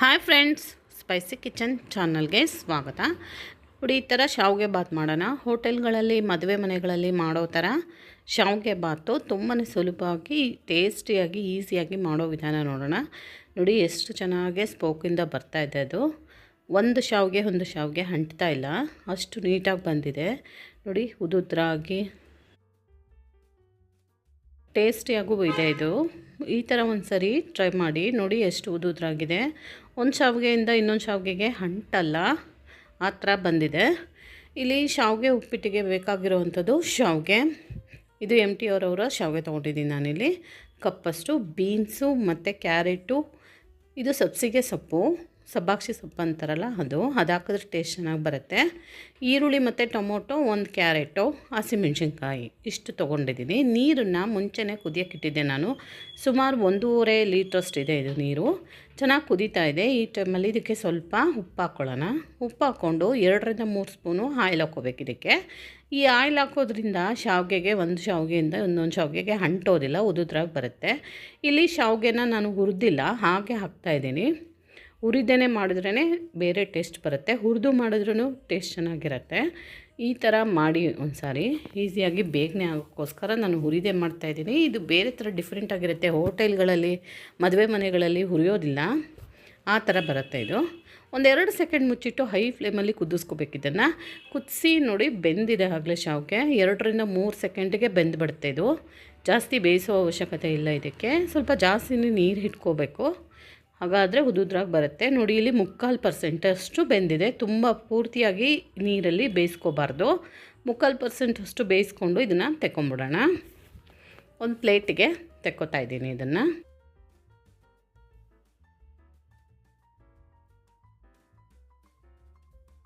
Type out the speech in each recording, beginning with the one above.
Hi friends spicy kitchen ಚಾನಲ್ಗೆ ಸ್ವಾಗತ. ನೋಡಿ, ಈ ಥರ ಶಾವಿಗೆ ಬಾತ್ ಮಾಡೋಣ. ಹೋಟೆಲ್ಗಳಲ್ಲಿ, ಮದುವೆ ಮನೆಗಳಲ್ಲಿ ಮಾಡೋ ಥರ ಶಾವಿಗೆ ಬಾತು ತುಂಬಾ ಸುಲಭವಾಗಿ, ಟೇಸ್ಟಿಯಾಗಿ, ಈಸಿಯಾಗಿ ಮಾಡೋ ವಿಧಾನ ನೋಡೋಣ. ನೋಡಿ, ಎಷ್ಟು ಚೆನ್ನಾಗಿ ಸ್ಪೋಕಿಂದ ಬರ್ತಾ ಇದೆ ಅದು. ಒಂದು ಶಾವಿಗೆ ಒಂದು ಶಾವಿಗೆ ಅಂಟ್ತಾ ಇಲ್ಲ. ಅಷ್ಟು ನೀಟಾಗಿ ಬಂದಿದೆ. ನೋಡಿ ಉದುದ್ರಾಗಿ ಟೇಸ್ಟಿಯಾಗೂ ಇದೆ ಇದು. ಈ ಥರ ಒಂದು ಸರಿ ಟ್ರೈ ಮಾಡಿ. ನೋಡಿ, ಎಷ್ಟು ಉದುದ್ರಾಗಿದೆ. ಒಂದು ಶಾವಿಗೆಯಿಂದ ಇನ್ನೊಂದು ಶಾವಿಗೆಗೆ ಅಂಟಲ್ಲ ಆ ಥರ ಬಂದಿದೆ. ಇಲ್ಲಿ ಶಾವಿಗೆ ಉಪ್ಪಿಟ್ಟಿಗೆ ಬೇಕಾಗಿರುವಂಥದ್ದು ಶಾವಿಗೆ. ಇದು ಎಂ ಟಿ ಅವರವರ ಶಾವಿಗೆ ತೊಗೊಂಡಿದ್ದೀನಿ ನಾನಿಲ್ಲಿ. ಕಪ್ಪಷ್ಟು, ಬೀನ್ಸು ಮತ್ತು ಕ್ಯಾರೆಟು, ಇದು ಸಬ್ಸಿಗೆ ಸೊಪ್ಪು. ಸಬ್ಬಾಕ್ಷಿ ಸೊಪ್ಪು ಅಂತಾರಲ್ಲ ಅದು ಅದು ಹಾಕಿದ್ರೆ ಟೇಸ್ಟ್ ಚೆನ್ನಾಗಿ ಬರುತ್ತೆ. ಈರುಳ್ಳಿ ಮತ್ತು ಟೊಮೊಟೊ ಒಂದು ಕ್ಯಾರೆಟು ಹಸಿಮೆಣ್ಸಿನ್ಕಾಯಿ ಇಷ್ಟು ತೊಗೊಂಡಿದ್ದೀನಿ. ನೀರನ್ನು ಮುಂಚೆನೇ ಕುದಿಯೋಕ್ಕಿಟ್ಟಿದ್ದೆ ನಾನು. ಸುಮಾರು ಒಂದೂವರೆ ಲೀಟ್ರಷ್ಟು ಇದೆ ನೀರು. ಚೆನ್ನಾಗಿ ಕುದೀತಾ ಇದೆ. ಈ ಟೈಮಲ್ಲಿ ಇದಕ್ಕೆ ಸ್ವಲ್ಪ ಉಪ್ಪು ಹಾಕ್ಕೊಳ್ಳೋಣ ಉಪ್ಪು ಹಾಕ್ಕೊಂಡು ಎರಡರಿಂದ ಮೂರು ಸ್ಪೂನು ಆಯಿಲ್ ಹಾಕ್ಕೋಬೇಕು ಇದಕ್ಕೆ. ಈ ಆಯಿಲ್ ಹಾಕೋದ್ರಿಂದ ಶಾವಿಗೆಗೆ ಒಂದು ಶಾವಿಗೆಯಿಂದ ಇನ್ನೊಂದು ಶಾವಿಗೆಗೆ ಅಂಟೋದಿಲ್ಲ ಉದುದ್ರಾಗಿ ಬರುತ್ತೆ. ಇಲ್ಲಿ ಶಾವಿಗೆನ ನಾನು ಹುರಿದಿಲ್ಲ, ಹಾಗೆ ಹಾಕ್ತಾಯಿದ್ದೀನಿ ಹುರಿದೇನೆ ಮಾಡಿದ್ರೇ ಬೇರೆ ಟೇಸ್ಟ್ ಬರುತ್ತೆ. ಹುರಿದು ಮಾಡಿದ್ರೂ ಟೇಸ್ಟ್ ಚೆನ್ನಾಗಿರುತ್ತೆ. ಈ ಥರ ಮಾಡಿ ಒಂದು ಸಾರಿ ಈಸಿಯಾಗಿ ಬೇಗನೆ ಆಗೋಕ್ಕೋಸ್ಕರ ನಾನು ಹುರಿದೇ ಮಾಡ್ತಾಯಿದ್ದೀನಿ ಇದು ಬೇರೆ ಥರ ಡಿಫ್ರೆಂಟಾಗಿರುತ್ತೆ ಹೋಟೆಲ್ಗಳಲ್ಲಿ, ಮದುವೆ ಮನೆಗಳಲ್ಲಿ ಹುರಿಯೋದಿಲ್ಲ. ಆ ಥರ ಬರುತ್ತೆ ಇದು. ಒಂದೆರಡು ಸೆಕೆಂಡ್ ಮುಚ್ಚಿಟ್ಟು ಹೈ ಫ್ಲೇಮಲ್ಲಿ ಕುದಿಸ್ಕೋಬೇಕು ಇದನ್ನು. ಕುದಿಸಿ ನೋಡಿ ಬೆಂದಿದೆ ಆಗಲೇ ಶಾವಿಗೆ. ಎರಡರಿಂದ ಮೂರು ಸೆಕೆಂಡಿಗೆ ಬೆಂದುಬಿಡುತ್ತೆ ಇದು. ಜಾಸ್ತಿ ಬೇಯಿಸೋ ಅವಶ್ಯಕತೆ ಇಲ್ಲ ಇದಕ್ಕೆ. ಸ್ವಲ್ಪ ಜಾಸ್ತಿನೇ ನೀರು ಇಟ್ಕೋಬೇಕು ಹಾಗಾದರೆ ಉದುದ್ರಾಗಿ ಬರುತ್ತೆ. ನೋಡಿ, ಇಲ್ಲಿ ಮುಕ್ಕಾಲು ಪರ್ಸೆಂಟಷ್ಟು ಬೆಂದಿದೆ. ತುಂಬ ಪೂರ್ತಿಯಾಗಿ ನೀರಲ್ಲಿ ಬೇಯಿಸ್ಕೋಬಾರ್ದು. ಮುಕ್ಕಾಲು ಪರ್ಸೆಂಟಷ್ಟು ಬೇಯಿಸ್ಕೊಂಡು ಇದನ್ನು ತೆಕ್ಕೊಂಬಿಡೋಣ. ಒಂದು ಪ್ಲೇಟಿಗೆ ತೆಕ್ಕೋತಾ ಇದ್ದೀನಿ ಇದನ್ನು.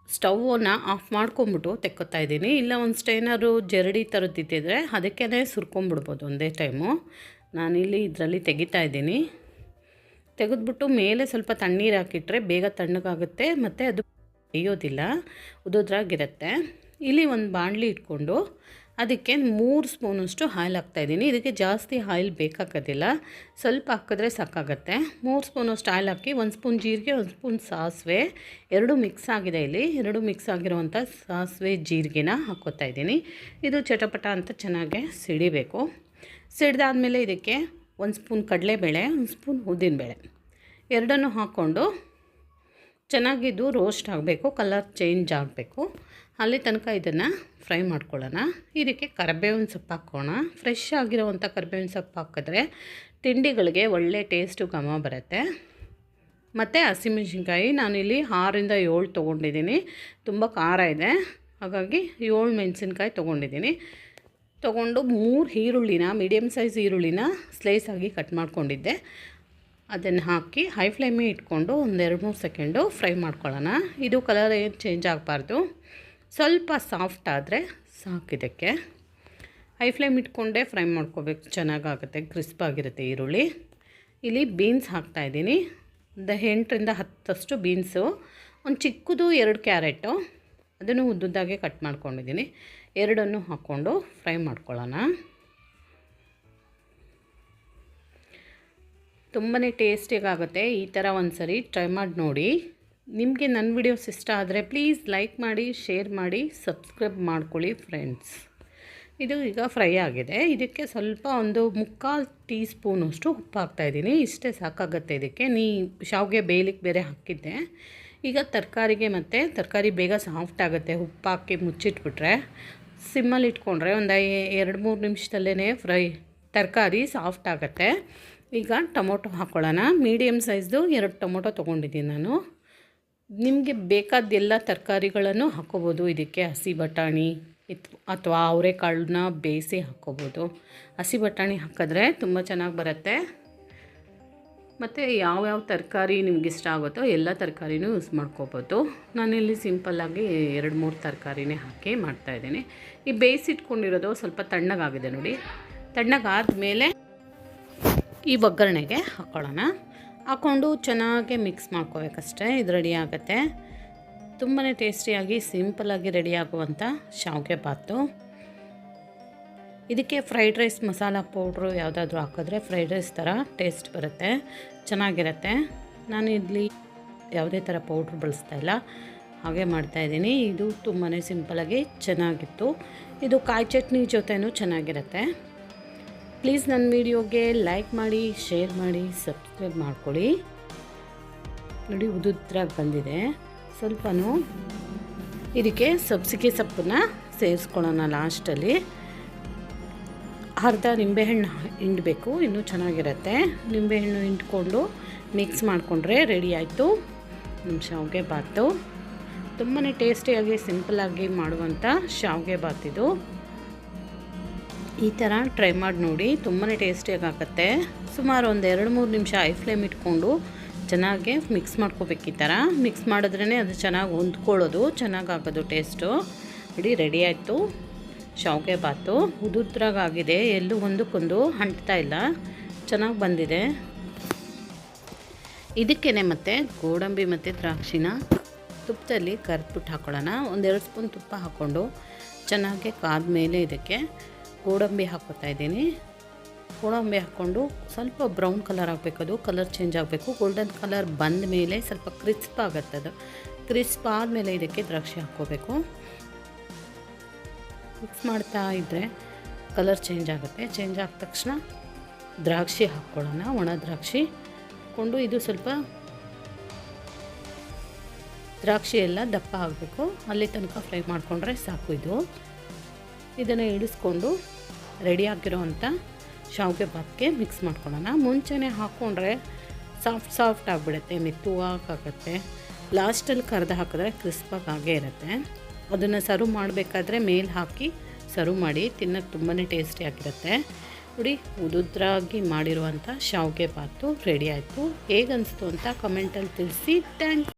ಸ್ಟವನ್ನ ಆಫ್ ಮಾಡ್ಕೊಂಬಿಟ್ಟು ತೆಕ್ಕೋತಾ ಇದ್ದೀನಿ. ಇಲ್ಲ, ಒಂದು ಸ್ಟೈನರು ಜರಡಿ ಥರದ್ದಿದ್ದರೆ ಅದಕ್ಕೇ ಸುರ್ಕೊಂಬಿಡ್ಬೋದು ಒಂದೇ ಟೈಮು. ನಾನಿಲ್ಲಿ ಇದರಲ್ಲಿ ತೆಗಿತಾ ಇದ್ದೀನಿ. ತೆಗೆದ್ಬಿಟ್ಟು ಮೇಲೆ ಸ್ವಲ್ಪ ತಣ್ಣೀರು ಹಾಕಿಟ್ರೆ ಬೇಗ ತಣ್ಣಗಾಗುತ್ತೆ, ಮತ್ತು ಅದು ಬೇಯೋದಿಲ್ಲ, ಉದುದ್ರಾಗಿರುತ್ತೆ. ಇಲ್ಲಿ ಒಂದು ಬಾಣಲಿ ಇಟ್ಕೊಂಡು ಅದಕ್ಕೆ ಮೂರು ಸ್ಪೂನಷ್ಟು ಆಯಿಲ್ ಹಾಕ್ತಾಯಿದ್ದೀನಿ ಇದಕ್ಕೆ ಜಾಸ್ತಿ ಆಯಿಲ್ ಬೇಕಾಗೋದಿಲ್ಲ, ಸ್ವಲ್ಪ ಹಾಕಿದ್ರೆ ಸಾಕಾಗತ್ತೆ. ಮೂರು ಸ್ಪೂನಷ್ಟು ಆಯಿಲ್ ಹಾಕಿ ಒಂದು ಸ್ಪೂನ್ ಜೀರಿಗೆ, ಒಂದು ಸ್ಪೂನ್ ಸಾಸಿವೆ, ಎರಡು ಮಿಕ್ಸ್ ಆಗಿದೆ ಇಲ್ಲಿ. ಎರಡು ಮಿಕ್ಸ್ ಆಗಿರುವಂಥ ಸಾಸಿವೆ ಜೀರಿಗೆನ ಹಾಕೋತಾ ಇದ್ದೀನಿ. ಇದು ಚಟಪಟ ಅಂತ ಚೆನ್ನಾಗೆ ಸಿಡಿಬೇಕು. ಸಿಡಿದಾದ್ಮೇಲೆ ಇದಕ್ಕೆ ಒಂದು ಸ್ಪೂನ್ ಕಡಲೆಬೇಳೆ, ಒಂದು ಸ್ಪೂನ್ ಉದ್ದಿನಬೇಳೆ ಎರಡನ್ನು ಹಾಕ್ಕೊಂಡು ಚೆನ್ನಾಗಿದ್ದು ರೋಸ್ಟ್ ಆಗಬೇಕು ಕಲರ್ ಚೇಂಜ್ ಆಗಬೇಕು. ಅಲ್ಲಿ ತನಕ ಇದನ್ನು ಫ್ರೈ ಮಾಡ್ಕೊಳ್ಳೋಣ. ಇದಕ್ಕೆ ಕರಿಬೇವಿನ ಸೊಪ್ಪು ಹಾಕೋಣ. ಫ್ರೆಶ್ ಆಗಿರೋವಂಥ ಕರಿಬೇವಿನ ಸೊಪ್ಪು ಹಾಕಿದ್ರೆ ತಿಂಡಿಗಳಿಗೆ ಒಳ್ಳೆ ಟೇಸ್ಟು ಘಮ ಬರುತ್ತೆ. ಮತ್ತು ಹಸಿಮೆಣ್ಸಿನ್ಕಾಯಿ, ನಾನಿಲ್ಲಿ ಆರರಿಂದ ಏಳು ತೊಗೊಂಡಿದ್ದೀನಿ. ತುಂಬ ಖಾರ ಇದೆ. ಹಾಗಾಗಿ ಏಳು ಮೆಣಸಿನ್ಕಾಯಿ ತೊಗೊಂಡಿದ್ದೀನಿ. ತೊಗೊಂಡು ಮೂರು ಈರುಳ್ಳಿನ ಮೀಡಿಯಮ್ ಸೈಜ್ ಈರುಳ್ಳಿನ ಆಗಿ ಕಟ್ ಮಾಡ್ಕೊಂಡಿದ್ದೆ. ಅದನ್ನು ಹಾಕಿ ಹೈ ಫ್ಲೇಮೇ ಇಟ್ಕೊಂಡು ಒಂದೆರಡು ಮೂರು ಸೆಕೆಂಡು ಫ್ರೈ ಮಾಡ್ಕೊಳ್ಳೋಣ. ಇದು ಕಲರ್ ಏನು ಚೇಂಜ್ ಆಗಬಾರ್ದು. ಸ್ವಲ್ಪ ಸಾಫ್ಟ್ ಆದರೆ ಸಾಕಿದಕ್ಕೆ ಹೈ ಫ್ಲೇಮ್ ಇಟ್ಕೊಂಡೇ ಫ್ರೈ ಮಾಡ್ಕೋಬೇಕು. ಚೆನ್ನಾಗಾಗುತ್ತೆ ಕ್ರಿಸ್ಪ್ ಆಗಿರುತ್ತೆ ಈರುಳ್ಳಿ. ಇಲ್ಲಿ ಬೀನ್ಸ್ ಹಾಕ್ತಾಯಿದ್ದೀನಿ ದ ಎಂಟರಿಂದ ಹತ್ತಷ್ಟು ಬೀನ್ಸು ಒಂದು ಚಿಕ್ಕದು ಎರಡು ಕ್ಯಾರೆಟು ಅದನ್ನು ಉದ್ದುದ್ದಾಗೆ ಕಟ್ ಮಾಡ್ಕೊಂಡಿದ್ದೀನಿ. ಎರಡನ್ನು ಹಾಕ್ಕೊಂಡು ಫ್ರೈ ಮಾಡ್ಕೊಳ್ಳೋಣ. ತುಂಬಾ ಟೇಸ್ಟಿಯಾಗುತ್ತೆ ಈ ಥರ ಒಂದು ಸರಿ ಟ್ರೈ ಮಾಡಿ ನೋಡಿ. ನಿಮಗೆ ನನ್ನ ವಿಡಿಯೋಸ್ ಇಷ್ಟ ಆದರೆ ಪ್ಲೀಸ್ ಲೈಕ್ ಮಾಡಿ, ಶೇರ್ ಮಾಡಿ, ಸಬ್ಸ್ಕ್ರೈಬ್ ಮಾಡ್ಕೊಳ್ಳಿ ಫ್ರೆಂಡ್ಸ್. ಇದು ಈಗ ಫ್ರೈ ಆಗಿದೆ. ಇದಕ್ಕೆ ಸ್ವಲ್ಪ ಒಂದು ಮುಕ್ಕಾಲು ಟೀ ಸ್ಪೂನಷ್ಟು ಉಪ್ಪು ಹಾಕ್ತಾಯಿದ್ದೀನಿ ಇಷ್ಟೇ ಸಾಕಾಗುತ್ತೆ ಇದಕ್ಕೆ. ನೀ ಶಾವಿಗೆ ಬೇಯಲಿಕ್ಕೆ ಬೇರೆ ಹಾಕಿದ್ದೆ. ಈಗ ತರಕಾರಿಗೆ ಮತ್ತು ತರಕಾರಿ ಬೇಗ ಸಾಫ್ಟ್ ಆಗುತ್ತೆ. ಉಪ್ಪು ಹಾಕಿ ಮುಚ್ಚಿಟ್ಬಿಟ್ರೆ ಸಿಮ್ಮಲ್ಲಿ ಇಟ್ಕೊಂಡ್ರೆ ಒಂದು ಎರಡು ಮೂರು ನಿಮಿಷದಲ್ಲೇ ಫ್ರೈ ತರಕಾರಿ ಸಾಫ್ಟ್ ಆಗುತ್ತೆ. ಈಗ ಟೊಮೊಟೊ ಹಾಕ್ಕೊಳ್ಳೋಣ ಮೀಡಿಯಮ್ ಸೈಜ್ದು ಎರಡು ಟೊಮೊಟೊ ತೊಗೊಂಡಿದ್ದೀನಿ ನಾನು. ನಿಮಗೆ ಬೇಕಾದ್ದೆಲ್ಲ ತರಕಾರಿಗಳನ್ನು ಹಾಕ್ಕೋಬೋದು ಇದಕ್ಕೆ ಹಸಿ ಬಟಾಣಿ ಇತ್ ಅಥವಾ ಅವರೆಕಾಳನ್ನ ಬೇಯಿಸಿ ಹಾಕ್ಕೋಬೋದು ಹಸಿ ಬಟಾಣಿ ಹಾಕಿದ್ರೆ ತುಂಬ ಚೆನ್ನಾಗಿ ಬರುತ್ತೆ. ಮತ್ತು ಯಾವ್ಯಾವ ತರಕಾರಿ ನಿಮ್ಗೆ ಇಷ್ಟ ಆಗುತ್ತೋ ಎಲ್ಲ ತರಕಾರಿನೂ ಯೂಸ್ ಮಾಡ್ಕೋಬೋದು. ನಾನಿಲ್ಲಿ ಸಿಂಪಲ್ಲಾಗಿ ಎರಡು ಮೂರು ತರಕಾರಿನೇ ಹಾಕಿ ಮಾಡ್ತಾಯಿದ್ದೀನಿ ಈ ಬೇಯಿಸಿಟ್ಕೊಂಡಿರೋದು ಸ್ವಲ್ಪ ತಣ್ಣಗಾಗಿದೆ ನೋಡಿ. ತಣ್ಣಗಾದ ಮೇಲೆ ಈ ಒಗ್ಗರಣೆಗೆ ಹಾಕ್ಕೊಳ್ಳೋಣ ಹಾಕ್ಕೊಂಡು ಚೆನ್ನಾಗಿ ಮಿಕ್ಸ್ ಮಾಡ್ಕೋಬೇಕಷ್ಟೇ, ಇದು ರೆಡಿ ಆಗುತ್ತೆ. ತುಂಬಾ ಟೇಸ್ಟಿಯಾಗಿ ಸಿಂಪಲ್ಲಾಗಿ ರೆಡಿ ಆಗುವಂಥ ಶಾವಿಗೆ ಬಾತು ಇದಕ್ಕೆ ಫ್ರೈಡ್ ರೈಸ್ ಮಸಾಲ ಪೌಡ್ರು ಯಾವುದಾದ್ರೂ ಹಾಕಿದ್ರೆ ಫ್ರೈಡ್ ರೈಸ್ ಥರ ಟೇಸ್ಟ್ ಬರುತ್ತೆ, ಚೆನ್ನಾಗಿರುತ್ತೆ. ನಾನು ಇಲ್ಲಿ ಯಾವುದೇ ಥರ ಪೌಡ್ರ್ ಬಳಸ್ತಾ ಇಲ್ಲ. ಹಾಗೆ ಮಾಡ್ತಾಯಿದ್ದೀನಿ ಇದು ತುಂಬಾ ಸಿಂಪಲಾಗಿ ಚೆನ್ನಾಗಿತ್ತು. ಇದು ಕಾಯಿ ಚಟ್ನಿ ಜೊತೆನೂ ಚೆನ್ನಾಗಿರುತ್ತೆ. ಪ್ಲೀಸ್ ನನ್ನ ವೀಡಿಯೋಗೆ ಲೈಕ್ ಮಾಡಿ ಶೇರ್ ಮಾಡಿ ಸಬ್ಸ್ಕ್ರೈಬ್ ಮಾಡ್ಕೊಳ್ಳಿ. ನೋಡಿ, ಉದುದ್ರಾಗಿ ಬಂದಿದೆ. ಸ್ವಲ್ಪನೂ ಇದಕ್ಕೆ ಸಬ್ಸಿಗೆ ಸೊಪ್ಪನ್ನ ಸೇರಿಸ್ಕೊಳ್ಳೋಣ ಲಾಸ್ಟಲ್ಲಿ ಅರ್ಧ ನಿಂಬೆಹಣ್ಣು ಹಿಂಡಬೇಕು, ಇನ್ನೂ ಚೆನ್ನಾಗಿರತ್ತೆ. ನಿಂಬೆಹಣ್ಣು ಹಿಂಡ್ಕೊಂಡು ಮಿಕ್ಸ್ ಮಾಡಿಕೊಂಡ್ರೆ ರೆಡಿ ಆಯಿತು. ನಮ್ಮ ಶಾವಿಗೆ ಬಾತು. ತುಂಬಾ ಟೇಸ್ಟಿಯಾಗಿ ಸಿಂಪಲಾಗಿ ಮಾಡುವಂಥ ಶಾವಿಗೆ ಬಾತಿದು ಈ ಥರ ಟ್ರೈ ಮಾಡಿ ನೋಡಿ ತುಂಬಾ ಟೇಸ್ಟಿಯಾಗಿ ಆಗುತ್ತೆ. ಸುಮಾರು ಒಂದು ಎರಡು ಮೂರು ನಿಮಿಷ ಐ ಫ್ಲೇಮ್ ಇಟ್ಕೊಂಡು ಚೆನ್ನಾಗಿ ಮಿಕ್ಸ್ ಮಾಡ್ಕೋಬೇಕು ಈ ಥರ ಮಿಕ್ಸ್ ಮಾಡಿದ್ರೇ ಅದು ಚೆನ್ನಾಗಿ ಹೊಂದ್ಕೊಳ್ಳೋದು, ಚೆನ್ನಾಗಿ ಆಗೋದು ಟೇಸ್ಟು ಇಡೀ ರೆಡಿ ಆಯಿತು. ಶಾವಿಗೆ ಬಾತು ಉದುದ್ರಾಗಿದೆ ಎಲ್ಲೂ ಒಂದಕ್ಕೊಂದು ಅಂಟ್ತಾ ಇಲ್ಲ. ಚೆನ್ನಾಗಿ ಬಂದಿದೆ. ಇದಕ್ಕೇ ಮತ್ತು ಗೋಡಂಬಿ ಮತ್ತು ದ್ರಾಕ್ಷಿನ ತುಪ್ಪದಲ್ಲಿ ಕರ್ದ್ಬಿಟ್ಟು ಹಾಕೊಳ್ಳೋಣ. ಒಂದೆರಡು ಸ್ಪೂನ್ ತುಪ್ಪ ಹಾಕ್ಕೊಂಡು ಚೆನ್ನಾಗಿ ಕಾದ ಮೇಲೆ ಇದಕ್ಕೆ ಗೋಡಂಬಿ ಹಾಕ್ಕೊತಾ ಇದ್ದೀನಿ. ಗೋಡಂಬಿ ಹಾಕ್ಕೊಂಡು ಸ್ವಲ್ಪ ಬ್ರೌನ್ ಕಲರ್ ಆಗಬೇಕದು ಕಲರ್ ಚೇಂಜ್ ಆಗಬೇಕು. ಗೋಲ್ಡನ್ ಕಲರ್ ಬಂದ ಮೇಲೆ ಸ್ವಲ್ಪ ಕ್ರಿಸ್ಪ್ ಆಗುತ್ತೆ ಅದು. ಕ್ರಿಸ್ಪ್ ಆದಮೇಲೆ ಇದಕ್ಕೆ ದ್ರಾಕ್ಷಿ ಹಾಕ್ಕೋಬೇಕು. ಮಿಕ್ಸ್ ಮಾಡ್ತಾ ಇದ್ದರೆ ಕಲರ್ ಚೇಂಜ್ ಆಗುತ್ತೆ. ಚೇಂಜ್ ಆದ ತಕ್ಷಣ ದ್ರಾಕ್ಷಿ ಹಾಕ್ಕೊಳ್ಳೋಣ. ಒಣ ದ್ರಾಕ್ಷಿ ಹಾಕ್ಕೊಂಡು ಇದು ಸ್ವಲ್ಪ ದ್ರಾಕ್ಷಿ ಎಲ್ಲ ದಪ್ಪ ಆಗಬೇಕು. ಅಲ್ಲಿ ತನಕ ಫ್ರೈ ಮಾಡಿಕೊಂಡ್ರೆ ಸಾಕು ಇದು. ಇದನ್ನು ಇಳಿಸ್ಕೊಂಡು ರೆಡಿ ಆಗಿರೋವಂಥ ಶಾವಿಗೆ ಭಾತ್ಗೆ ಮಿಕ್ಸ್ ಮಾಡ್ಕೊಳ್ಳೋಣ. ಮುಂಚೆನೇ ಹಾಕ್ಕೊಂಡ್ರೆ ಸಾಫ್ಟ್ ಸಾಫ್ಟ್ ಆಗಿಬಿಡುತ್ತೆ. ಮೆತ್ತುವಾಗುತ್ತೆ ಲಾಸ್ಟಲ್ಲಿ ಕರೆದು ಹಾಕಿದ್ರೆ ಕ್ರಿಸ್ಪಾಗಿ ಆಗೇ ಇರುತ್ತೆ. ಅದನ್ನು ಸರ್ವ್ ಮಾಡಬೇಕಾದ್ರೆ ಮೇಲೆ ಹಾಕಿ ಸರ್ವ್ ಮಾಡಿ ತಿನ್ನೋಕ್ಕೆ ತುಂಬಾ ಟೇಸ್ಟಿಯಾಗಿರುತ್ತೆ ನೋಡಿ, ಉದುದ್ರಾಗಿ ಮಾಡಿರುವಂಥ ಶಾವಿಗೆ ಬಾತು ರೆಡಿ ಆಯಿತು. ಹೇಗನ್ನಿಸ್ತು ಅಂತ ಕಮೆಂಟಲ್ಲಿ ತಿಳಿಸಿ. ಥ್ಯಾಂಕ್